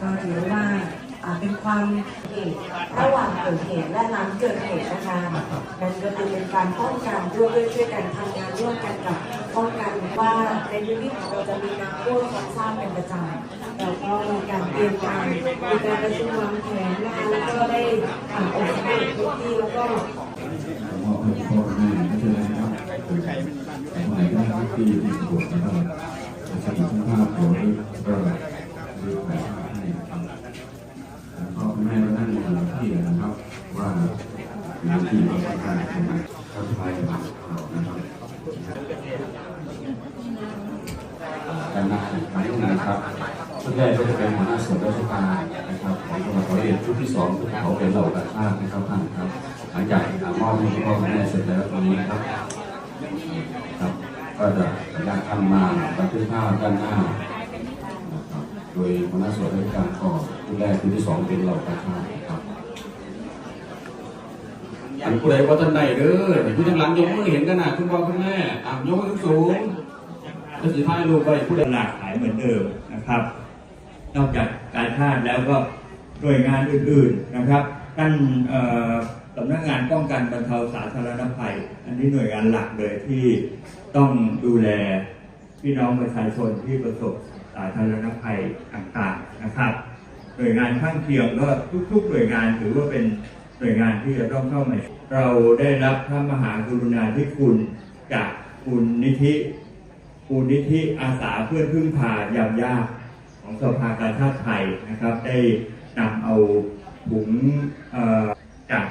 ก็ถือว่าเป็นความเหตุระหว่างเกิดเหตุและหลังเกิดเหตุนะคะนั่นก็คือเป็นการป้องกันร่วมด้วยช่วยกันทำงานร่วมกันกับป้องกันว่าในพื้นที่ของเราจะมีน้ำท่วมซ้ำซากเป็นประจำแล้วก็มีการเตรียมการมีการประชุมวางแผนนะคะแล้วก็ได้อ่าอกสำรวจพื้นที่แล้วก็มอบให้พ่อแม่ไม่ใช่นะครับแต่คนไหนก็ได้ที่มีบทนะครับสถิตภาพของก็รีบไปให้ครับแล้วพ่อแม่ก็นั่งอยู่ที่นะครับ ว่ามีที่มาประสบการณ์ของมันทักทายเรานะครับการงายนายถึงนะครับชุดแรกก็จะเป็นหัวหน้าส่วนราชการนะครับของจังหวัดร้อยเอ็ดชุดที่สองเขาเป็นเหล่าต่าชาตินะครับท่านครับหลังจากมอบให้พ่อแม่เสร็จแล้วตรงนี้ครับครับ ก็จะอยากทำมาบันทึกภาพด้านหน้านะครับโดยคณะส่วนราชการก่อนที่แรกที่ที่สองเป็นเหล่าต่าชาติ อันผู้ใดว่าท่านใดเด้อผู้ทางหลังยกมือเห็นกันนะคุณพ่อคุณแม่อะยกมือสูงแล้วสุดท้ายลงไปผู้ใดหลากหลายเหมือนเดิมนะครับ นอกจากการชาติแล้วก็หน่วยงานอื่นๆนะครับท่านสำนักงานป้องกันบรรเทาสาธารณภัย อันนี้หน่วยงานหลักเลยที่ต้องดูแลพี่น้องประชาชนที่ประสบสาธารณภัยต่างๆนะครับ หน่วยงานข้างเคียงก็ทุกๆหน่วยงานถือว่าเป็น หน่วยงานที่จะต้องเข้ามาเราได้รับพระมหากรุณาธิคุณจากคุณนิธิคุณนิธิอาสาเพื่อนพึ่งพายามยากของสภากาชาติไทยนะครับ ได้นำเอาถุงจาก